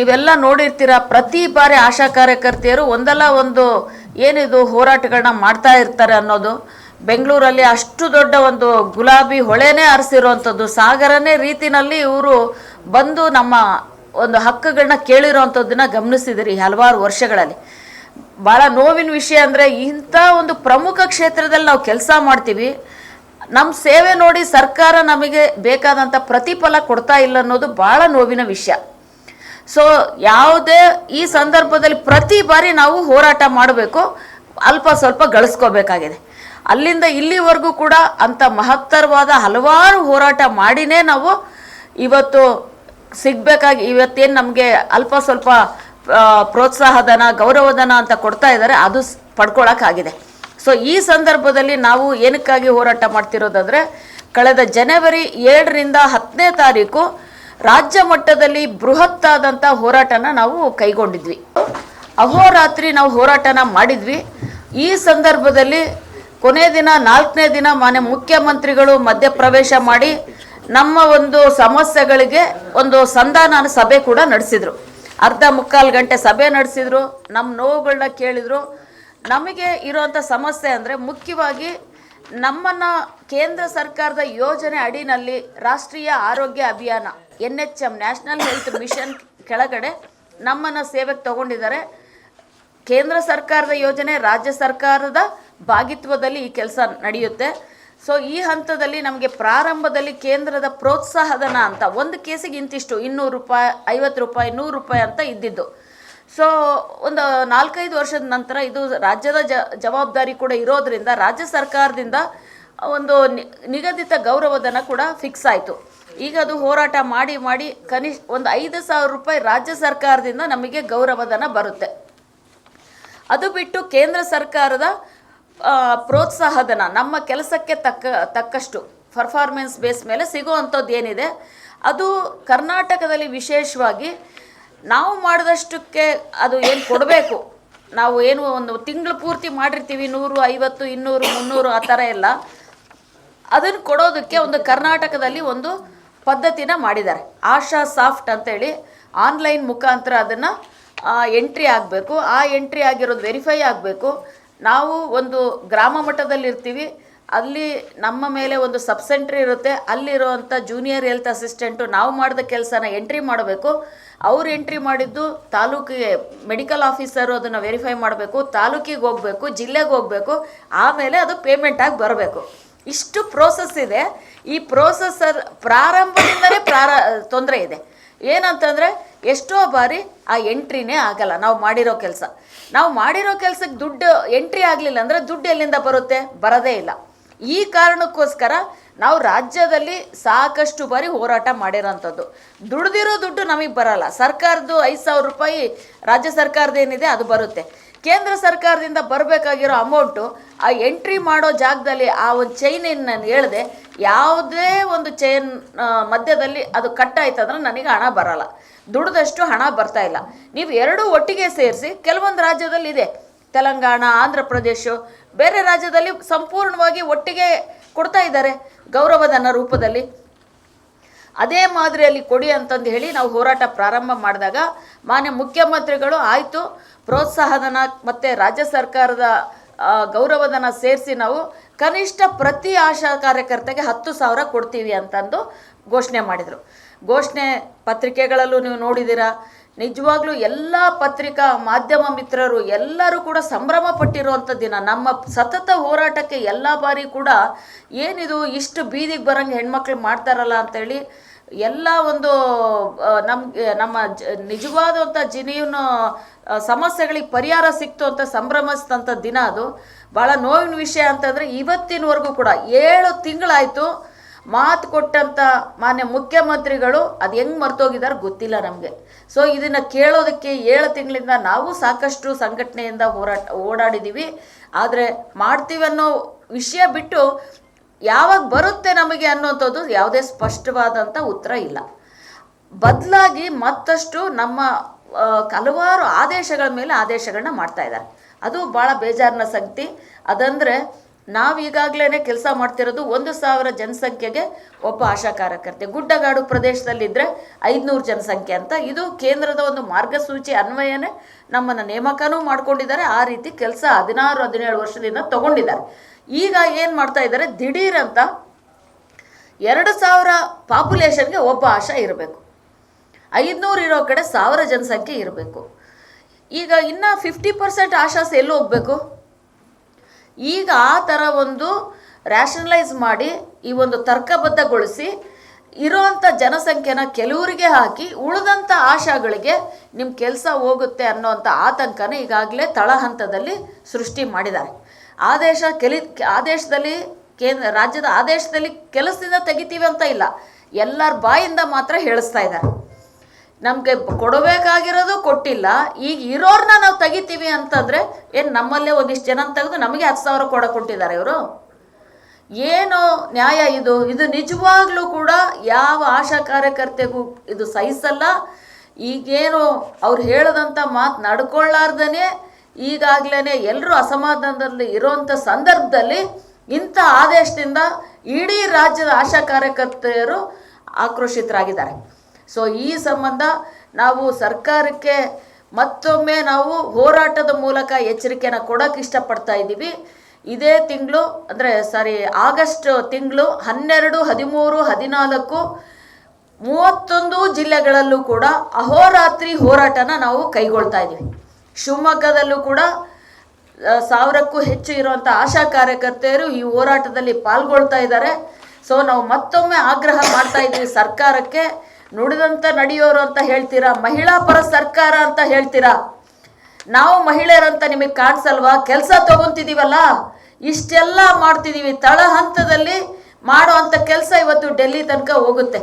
ನೀವೆಲ್ಲ ನೋಡಿರ್ತೀರ, ಪ್ರತಿ ಬಾರಿ ಆಶಾ ಕಾರ್ಯಕರ್ತೆಯರು ಒಂದಲ್ಲ ಒಂದು ಏನಿದು ಹೋರಾಟಗಳನ್ನ ಮಾಡ್ತಾ ಇರ್ತಾರೆ ಅನ್ನೋದು. ಬೆಂಗಳೂರಲ್ಲಿ ಅಷ್ಟು ದೊಡ್ಡ ಒಂದು ಗುಲಾಬಿ ಹೊಳೆನೇ ಹರಿಸಿರುವಂಥದ್ದು ಸಾಗರನೇ ರೀತಿನಲ್ಲಿ ಇವರು ಬಂದು ನಮ್ಮ ಒಂದು ಹಕ್ಕುಗಳನ್ನ ಕೇಳಿರೋವಂಥದ್ದನ್ನ ಗಮನಿಸಿದಿರಿ ಹಲವಾರು ವರ್ಷಗಳಲ್ಲಿ. ಭಾಳ ನೋವಿನ ವಿಷಯ ಅಂದರೆ ಇಂಥ ಒಂದು ಪ್ರಮುಖ ಕ್ಷೇತ್ರದಲ್ಲಿ ನಾವು ಕೆಲಸ ಮಾಡ್ತೀವಿ. ನಮ್ಮ ಸೇವೆ ನೋಡಿ ಸರ್ಕಾರ ನಮಗೆ ಬೇಕಾದಂಥ ಪ್ರತಿಫಲ ಕೊಡ್ತಾ ಇಲ್ಲ ಅನ್ನೋದು ಭಾಳ ನೋವಿನ ವಿಷಯ. ಸೊ ಯಾವುದೇ ಈ ಸಂದರ್ಭದಲ್ಲಿ ಪ್ರತಿ ಬಾರಿ ನಾವು ಹೋರಾಟ ಮಾಡಬೇಕು, ಅಲ್ಪ ಸ್ವಲ್ಪ ಗಳಿಸ್ಕೋಬೇಕಾಗಿದೆ. ಅಲ್ಲಿಂದ ಇಲ್ಲಿವರೆಗೂ ಕೂಡ ಅಂಥ ಮಹತ್ತರವಾದ ಹಲವಾರು ಹೋರಾಟ ಮಾಡಿನೇ ನಾವು ಇವತ್ತು ಸಿಗ್ಬೇಕಾಗಿ, ಇವತ್ತೇನು ನಮಗೆ ಅಲ್ಪ ಸ್ವಲ್ಪ ಪ್ರೋತ್ಸಾಹಧನ, ಗೌರವಧನ ಅಂತ ಕೊಡ್ತಾ ಇದ್ದಾರೆ, ಅದು ಪಡ್ಕೊಳಕ್ಕಾಗಿದೆ. ಸೊ ಈ ಸಂದರ್ಭದಲ್ಲಿ ನಾವು ಏನಕ್ಕಾಗಿ ಹೋರಾಟ ಮಾಡ್ತಿರೋದಾದರೆ, ಕಳೆದ ಜನವರಿ ಏಳರಿಂದ ಹತ್ತನೇ ತಾರೀಕು ರಾಜ್ಯ ಮಟ್ಟದಲ್ಲಿ ಬೃಹತ್ತಾದಂಥ ಹೋರಾಟನ ನಾವು ಕೈಗೊಂಡಿದ್ವಿ. ಅಹೋರಾತ್ರಿ ನಾವು ಹೋರಾಟನ ಮಾಡಿದ್ವಿ. ಈ ಸಂದರ್ಭದಲ್ಲಿ ಕೊನೆ ದಿನ, ನಾಲ್ಕನೇ ದಿನ ಮಾನ್ಯ ಮುಖ್ಯಮಂತ್ರಿಗಳು ಮಧ್ಯಪ್ರವೇಶ ಮಾಡಿ ನಮ್ಮ ಒಂದು ಸಮಸ್ಯೆಗಳಿಗೆ ಒಂದು ಸಂಧಾನ ಸಭೆ ಕೂಡ ನಡೆಸಿದ್ರು. ಅರ್ಧ ಮುಕ್ಕಾಲು ಗಂಟೆ ಸಭೆ ನಡೆಸಿದ್ರು. ನಮ್ಮ ನೋವುಗಳನ್ನ ಕೇಳಿದರು. ನಮಗೆ ಇರುವಂಥ ಸಮಸ್ಯೆ ಅಂದರೆ ಮುಖ್ಯವಾಗಿ ನಮ್ಮನ್ನ ಕೇಂದ್ರ ಸರ್ಕಾರದ ಯೋಜನೆ ಅಡಿನಲ್ಲಿ ರಾಷ್ಟ್ರೀಯ ಆರೋಗ್ಯ ಅಭಿಯಾನ N H M national health mission ಕೆಳಗಡೆ ನಮ್ಮನ್ನು ಸೇವೆಗೆ ತಗೊಂಡಿದ್ದಾರೆ. ಕೇಂದ್ರ ಸರ್ಕಾರದ ಯೋಜನೆ ರಾಜ್ಯ ಸರ್ಕಾರದ ಭಾಗಿತ್ವದಲ್ಲಿ ಈ ಕೆಲಸ ನಡೆಯುತ್ತೆ. ಸೊ ಈ ಹಂತದಲ್ಲಿ ನಮಗೆ ಪ್ರಾರಂಭದಲ್ಲಿ ಕೇಂದ್ರದ ಪ್ರೋತ್ಸಾಹಧನ ಅಂತ, ಒಂದು ಕೇಸಿಗೆ ಇಂತಿಷ್ಟು, ಇನ್ನೂರು ರೂಪಾಯಿ, ಐವತ್ತು ರೂಪಾಯಿ, ನೂರು ರೂಪಾಯಿ ಅಂತ ಇದ್ದಿದ್ದು. ಸೊ ಒಂದು ನಾಲ್ಕೈದು ವರ್ಷದ ನಂತರ ಇದು ರಾಜ್ಯದ ಜವಾಬ್ದಾರಿ ಕೂಡ ಇರೋದ್ರಿಂದ ರಾಜ್ಯ ಸರ್ಕಾರದಿಂದ ಒಂದು ನಿಗದಿತ ಗೌರವಧನ ಕೂಡ ಫಿಕ್ಸ್ ಆಯಿತು. ಈಗ ಅದು ಹೋರಾಟ ಮಾಡಿ ಮಾಡಿ ಕನಿಷ್ಠ ಒಂದು ಐದು ಸಾವಿರ ರೂಪಾಯಿ ರಾಜ್ಯ ಸರ್ಕಾರದಿಂದ ನಮಗೆ ಗೌರವಧನ ಬರುತ್ತೆ. ಅದು ಬಿಟ್ಟು ಕೇಂದ್ರ ಸರ್ಕಾರದ ಪ್ರೋತ್ಸಾಹಧನ ನಮ್ಮ ಕೆಲಸಕ್ಕೆ ತಕ್ಕ, ತಕ್ಕಷ್ಟು ಪರ್ಫಾರ್ಮೆನ್ಸ್ ಬೇಸ್ ಮೇಲೆ ಸಿಗುವಂಥದ್ದು ಏನಿದೆ, ಅದು ಕರ್ನಾಟಕದಲ್ಲಿ ವಿಶೇಷವಾಗಿ ನಾವು ಮಾಡಿದಷ್ಟಕ್ಕೆ ಅದು ಏನು ಕೊಡಬೇಕು? ನಾವು ಏನು ಒಂದು ತಿಂಗಳು ಪೂರ್ತಿ ಮಾಡಿರ್ತೀವಿ, ನೂರು, ಐವತ್ತು, ಇನ್ನೂರು, ಮುನ್ನೂರು, ಆ ಥರ ಎಲ್ಲ. ಅದನ್ನು ಕೊಡೋದಕ್ಕೆ ಒಂದು ಕರ್ನಾಟಕದಲ್ಲಿ ಒಂದು ಪದ್ಧತಿನ ಮಾಡಿದ್ದಾರೆ. ಆಶಾ ಸಾಫ್ಟ್ ಅಂತೇಳಿ ಆನ್ಲೈನ್ ಮುಖಾಂತರ ಅದನ್ನು ಎಂಟ್ರಿ ಆಗಬೇಕು. ಆ ಎಂಟ್ರಿ ಆಗಿರೋದು ವೆರಿಫೈ ಆಗಬೇಕು. ನಾವು ಒಂದು ಗ್ರಾಮ ಮಟ್ಟದಲ್ಲಿ ಇರ್ತೀವಿ ಅಲ್ಲಿ ನಮ್ಮ ಮೇಲೆ ಒಂದು ಸಬ್ ಸೆಂಟ್ರ್ ಇರುತ್ತೆ. ಅಲ್ಲಿರುವಂಥ ಜೂನಿಯರ್ ಹೆಲ್ತ್ ಅಸಿಸ್ಟೆಂಟು ನಾವು ಮಾಡಿದ ಕೆಲಸನ ಎಂಟ್ರಿ ಮಾಡಬೇಕು. ಅವ್ರು ಎಂಟ್ರಿ ಮಾಡಿದ್ದು ತಾಲೂಕಿಗೆ ಮೆಡಿಕಲ್ ಆಫೀಸರು ಅದನ್ನು ವೆರಿಫೈ ಮಾಡಬೇಕು. ತಾಲೂಕಿಗೆ ಹೋಗಬೇಕು, ಜಿಲ್ಲೆಗೆ ಹೋಗಬೇಕು. ಆಮೇಲೆ ಅದು ಪೇಮೆಂಟ್ ಆಗಿ ಬರಬೇಕು. ಇಷ್ಟು ಪ್ರೋಸೆಸ್ ಇದೆ. ಈ ಪ್ರೋಸೆಸರ್ ಪ್ರಾರಂಭದಿಂದಲೇ ಪ್ರಾರ, ತೊಂದರೆ ಇದೆ. ಏನಂತಂದರೆ ಎಷ್ಟೋ ಬಾರಿ ಆ ಎಂಟ್ರಿನೇ ಆಗಲ್ಲ. ನಾವು ಮಾಡಿರೋ ಕೆಲಸ. ನಾವು ಮಾಡಿರೋ ಕೆಲಸಕ್ಕೆ ದುಡ್ಡು ಎಂಟ್ರಿ ಆಗಲಿಲ್ಲ ಅಂದರೆ ದುಡ್ಡು ಎಲ್ಲಿಂದ ಬರುತ್ತೆ? ಬರೋದೇ ಇಲ್ಲ. ಈ ಕಾರಣಕ್ಕೋಸ್ಕರ ನಾವು ರಾಜ್ಯದಲ್ಲಿ ಸಾಕಷ್ಟು ಬಾರಿ ಹೋರಾಟ ಮಾಡಿರೋಂಥದ್ದು. ದುಡ್ದಿರೋ ದುಡ್ಡು ನಮಗೆ ಬರಲ್ಲ. ಸರ್ಕಾರದ್ದು ಐದು ಸಾವಿರ ರೂಪಾಯಿ ರಾಜ್ಯ ಸರ್ಕಾರದ ಏನಿದೆ ಅದು ಬರುತ್ತೆ. ಕೇಂದ್ರ ಸರ್ಕಾರದಿಂದ ಬರಬೇಕಾಗಿರೋ ಅಮೌಂಟು ಆ ಎಂಟ್ರಿ ಮಾಡೋ ಜಾಗದಲ್ಲಿ ಆ ಒಂದು ಚೈನ್ ನಾನು ಹೇಳಿದೆ, ಯಾವುದೇ ಒಂದು ಚೈನ್ ಮಧ್ಯದಲ್ಲಿ ಅದು ಕಟ್ ಆಯ್ತಂದ್ರೆ ನನಗೆ ಹಣ ಬರಲ್ಲ. ದುಡ್ದಷ್ಟು ಹಣ ಬರ್ತಾ ಇಲ್ಲ. ನೀವು ಎರಡೂ ಒಟ್ಟಿಗೆ ಸೇರಿಸಿ ಕೆಲವೊಂದು ರಾಜ್ಯದಲ್ಲಿ ಇದೆ ತೆಲಂಗಾಣ, ಆಂಧ್ರ ಪ್ರದೇಶ ಬೇರೆ ರಾಜ್ಯದಲ್ಲಿ ಸಂಪೂರ್ಣವಾಗಿ ಒಟ್ಟಿಗೆ ಕೊಡ್ತಾ ಇದ್ದಾರೆ ಗೌರವಧನ ರೂಪದಲ್ಲಿ. ಅದೇ ಮಾದರಿಯಲ್ಲಿ ಕೊಡಿ ಅಂತಂದು ಹೇಳಿ ನಾವು ಹೋರಾಟ ಪ್ರಾರಂಭ ಮಾಡಿದಾಗ ಮಾನ್ಯ ಮುಖ್ಯಮಂತ್ರಿಗಳು ಆಯಿತು, ಪ್ರೋತ್ಸಾಹಧನ ಮತ್ತು ರಾಜ್ಯ ಸರ್ಕಾರದ ಗೌರವಧನ ಸೇರಿಸಿ ನಾವು ಕನಿಷ್ಠ ಪ್ರತಿ ಆಶಾ ಕಾರ್ಯಕರ್ತೆಗೆ ಹತ್ತು ಸಾವಿರ ಕೊಡ್ತೀವಿ ಅಂತಂದು ಘೋಷಣೆ ಮಾಡಿದರು. ಘೋಷಣೆ ಪತ್ರಿಕೆಗಳಲ್ಲೂ ನೀವು ನೋಡಿದ್ದೀರಾ? ನಿಜವಾಗ್ಲೂ ಎಲ್ಲ ಪತ್ರಿಕಾ ಮಾಧ್ಯಮ ಮಿತ್ರರು ಎಲ್ಲರೂ ಕೂಡ ಸಂಭ್ರಮ ಪಟ್ಟಿರುವಂಥ ದಿನ. ನಮ್ಮ ಸತತ ಹೋರಾಟಕ್ಕೆ ಎಲ್ಲ ಬಾರಿ ಕೂಡ ಏನಿದು ಇಷ್ಟು ಬೀದಿಗೆ ಬರೋಂಗೆ ಹೆಣ್ಮಕ್ಳು ಮಾಡ್ತಾರಲ್ಲ ಅಂತೇಳಿ ಎಲ್ಲ ಒಂದು ನಮ್ಗೆ ನಮ್ಮ ಜ, ನಿಜವಾದಂಥ ಜೀವನ ಸಮಸ್ಯೆಗಳಿಗೆ ಪರಿಹಾರ ಸಿಕ್ತು ಅಂತ ಸಂಭ್ರಮಿಸಿದಂಥ ದಿನ ಅದು. ಭಾಳ ನೋವಿನ ವಿಷಯ ಅಂತಂದರೆ ಇವತ್ತಿನವರೆಗೂ ಕೂಡ ಏಳು ತಿಂಗಳಾಯಿತು ಮಾತು ಕೊಟ್ಟಂಥ ಮಾನ್ಯ ಮುಖ್ಯಮಂತ್ರಿಗಳು ಅದು ಹೆಂಗೆ ಮರ್ತೋಗಿದ್ದಾರೆ ಗೊತ್ತಿಲ್ಲ ನಮಗೆ. ಸೊ ಇದನ್ನು ಕೇಳೋದಕ್ಕೆ ಏಳು ತಿಂಗಳಿಂದ ನಾವು ಸಾಕಷ್ಟು ಸಂಘಟನೆಯಿಂದ ಹೋರಾಟ ಓಡಾಡಿದ್ದೀವಿ ಆದರೆ ಮಾಡ್ತೀವಿ ಅನ್ನೋ ವಿಷಯ ಬಿಟ್ಟು ಯಾವಾಗ ಬರುತ್ತೆ ನಮಗೆ ಅನ್ನೋಂಥದ್ದು ಯಾವುದೇ ಸ್ಪಷ್ಟವಾದಂಥ ಉತ್ತರ ಇಲ್ಲ. ಬದಲಾಗಿ ಮತ್ತಷ್ಟು ನಮ್ಮ ಹಲವಾರು ಆದೇಶಗಳ ಮೇಲೆ ಆದೇಶಗಳನ್ನ ಮಾಡ್ತಾ ಇದ್ದಾರೆ. ಅದು ಭಾಳ ಬೇಜಾರಿನ ಸಂಗತಿ. ಅದಂದರೆ ನಾವೀಗಾಗಲೇ ಕೆಲಸ ಮಾಡ್ತಿರೋದು ಒಂದು ಸಾವಿರ ಜನಸಂಖ್ಯೆಗೆ ಒಬ್ಬ ಆಶಾ ಕಾರ್ಯಕರ್ತೆ. ಗುಡ್ಡಗಾಡು ಪ್ರದೇಶದಲ್ಲಿದ್ದರೆ ಐದುನೂರು ಜನಸಂಖ್ಯೆ ಅಂತ. ಇದು ಕೇಂದ್ರದ ಒಂದು ಮಾರ್ಗಸೂಚಿ ಅನ್ವಯನೇ ನಮ್ಮನ್ನು ನೇಮಕನೂ ಮಾಡ್ಕೊಂಡಿದ್ದಾರೆ. ಆ ರೀತಿ ಕೆಲಸ ಹದಿನಾರು, ಹದಿನೇಳು ವರ್ಷದಿಂದ ತಗೊಂಡಿದ್ದಾರೆ. ಈಗ ಏನು ಮಾಡ್ತಾ ಇದ್ದಾರೆ? ದಿಢೀರಂತ ಎರಡು ಸಾವಿರ ಪಾಪ್ಯುಲೇಷನ್ಗೆ ಒಬ್ಬ ಆಶಾ ಇರಬೇಕು. ಐದುನೂರು ಇರೋ ಕಡೆ ಸಾವಿರ ಜನಸಂಖ್ಯೆ ಇರಬೇಕು. ಈಗ ಇನ್ನು ಫಿಫ್ಟಿ ಪರ್ಸೆಂಟ್ ಆಶಾಸ್ ಎಲ್ಲಿ ಹೋಗಬೇಕು? ಈಗ ಆ ಥರ ಒಂದು ರ್ಯಾಷನಲೈಸ್ ಮಾಡಿ ಈ ಒಂದು ತರ್ಕಬದ್ಧಗೊಳಿಸಿ ಇರೋವಂಥ ಜನಸಂಖ್ಯೆನ ಕೆಲವರಿಗೆ ಹಾಕಿ ಉಳಿದಂಥ ಆಶಾಗಳಿಗೆ ನಿಮ್ಮ ಕೆಲಸ ಹೋಗುತ್ತೆ ಅನ್ನೋವಂಥ ಆತಂಕನ ಈಗಾಗಲೇ ತಳಹಂತದಲ್ಲಿ ಸೃಷ್ಟಿ ಮಾಡಿದ್ದಾರೆ. ಆದೇಶ ಕೆಲಿ ಆದೇಶದಲ್ಲಿ ಕೇಂದ್ರ ರಾಜ್ಯದ ಆದೇಶದಲ್ಲಿ ಕೆಲಸದಿಂದ ತೆಗಿತೀವಿ ಅಂತ ಇಲ್ಲ. ಎಲ್ಲರ ಬಾಯಿಂದ ಮಾತ್ರ ಹೇಳಿಸ್ತಾ ಇದ್ದಾರೆ. ನಮಗೆ ಕೊಡಬೇಕಾಗಿರೋದು ಕೊಟ್ಟಿಲ್ಲ. ಈಗ ಇರೋರ್ನ ನಾವು ತೆಗಿತೀವಿ ಅಂತಂದರೆ ಏನು ನಮ್ಮಲ್ಲೇ ಒಂದಿಷ್ಟು ಜನ ತೆಗೆದು ನಮಗೆ ಹತ್ತು ಸಾವಿರ ಕೊಡ ಕೊಟ್ಟಿದ್ದಾರೆ ಇವರು? ಏನು ನ್ಯಾಯ ಇದು? ಇದು ನಿಜವಾಗ್ಲೂ ಕೂಡ ಯಾವ ಆಶಾ ಕಾರ್ಯಕರ್ತೆಗೂ ಇದು ಸಹಿಸಲ್ಲ. ಈಗೇನು ಅವ್ರು ಹೇಳದಂಥ ಮಾತು ನಡ್ಕೊಳ್ಳಾರ್ದೇ ಈಗಾಗಲೇ ಎಲ್ಲರೂ ಅಸಮಾಧಾನದಲ್ಲಿ ಇರೋವಂಥ ಸಂದರ್ಭದಲ್ಲಿ ಇಂಥ ಆದೇಶದಿಂದ ಇಡೀ ರಾಜ್ಯದ ಆಶಾ ಕಾರ್ಯಕರ್ತೆಯರು ಆಕ್ರೋಶಿತರಾಗಿದ್ದಾರೆ. ಸೊ ಈ ಸಂಬಂಧ ನಾವು ಸರ್ಕಾರಕ್ಕೆ ಮತ್ತೊಮ್ಮೆ ನಾವು ಹೋರಾಟದ ಮೂಲಕ ಎಚ್ಚರಿಕೆಯನ್ನು ಕೊಡೋಕೆ ಇಷ್ಟಪಡ್ತಾ ಇದ್ದೀವಿ. ಇದೇ ತಿಂಗಳು ಅಂದರೆ ಸಾರಿ ಆಗಸ್ಟ್ ತಿಂಗಳು ಹನ್ನೆರಡು, ಹದಿಮೂರು, ಹದಿನಾಲ್ಕು, ಮೂವತ್ತೊಂದು ಜಿಲ್ಲೆಗಳಲ್ಲೂ ಕೂಡ ಅಹೋರಾತ್ರಿ ಹೋರಾಟನ ನಾವು ಕೈಗೊಳ್ತಾ ಇದ್ದೀವಿ. ಶಿವಮೊಗ್ಗದಲ್ಲೂ ಕೂಡ ಸಾವಿರಕ್ಕೂ ಹೆಚ್ಚು ಇರುವಂಥ ಆಶಾ ಕಾರ್ಯಕರ್ತೆಯರು ಈ ಹೋರಾಟದಲ್ಲಿ ಪಾಲ್ಗೊಳ್ತಾ ಇದ್ದಾರೆ. ಸೊ ನಾವು ಮತ್ತೊಮ್ಮೆ ಆಗ್ರಹ ಮಾಡ್ತಾ ಇದ್ದೀವಿ ಸರ್ಕಾರಕ್ಕೆ. ನುಡಿದಂತ ನಡೆಯೋರು ಅಂತ ಹೇಳ್ತೀರಾ? ಮಹಿಳಾ ಪರ ಸರ್ಕಾರ ಅಂತ ಹೇಳ್ತೀರಾ? ನಾವು ಮಹಿಳೆಯರಂತ ನಿಮಗೆ ಕಾಣಿಸಲ್ವಾ? ಕೆಲಸ ತಗೊಂತಿದೀವಲ್ಲ? ಇಷ್ಟೆಲ್ಲ ಮಾಡ್ತಿದ್ದೀವಿ ತಳ ಹಂತದಲ್ಲಿ ಮಾಡುವಂಥ ಕೆಲಸ ಇವತ್ತು ಡೆಲ್ಲಿ ತನಕ ಹೋಗುತ್ತೆ.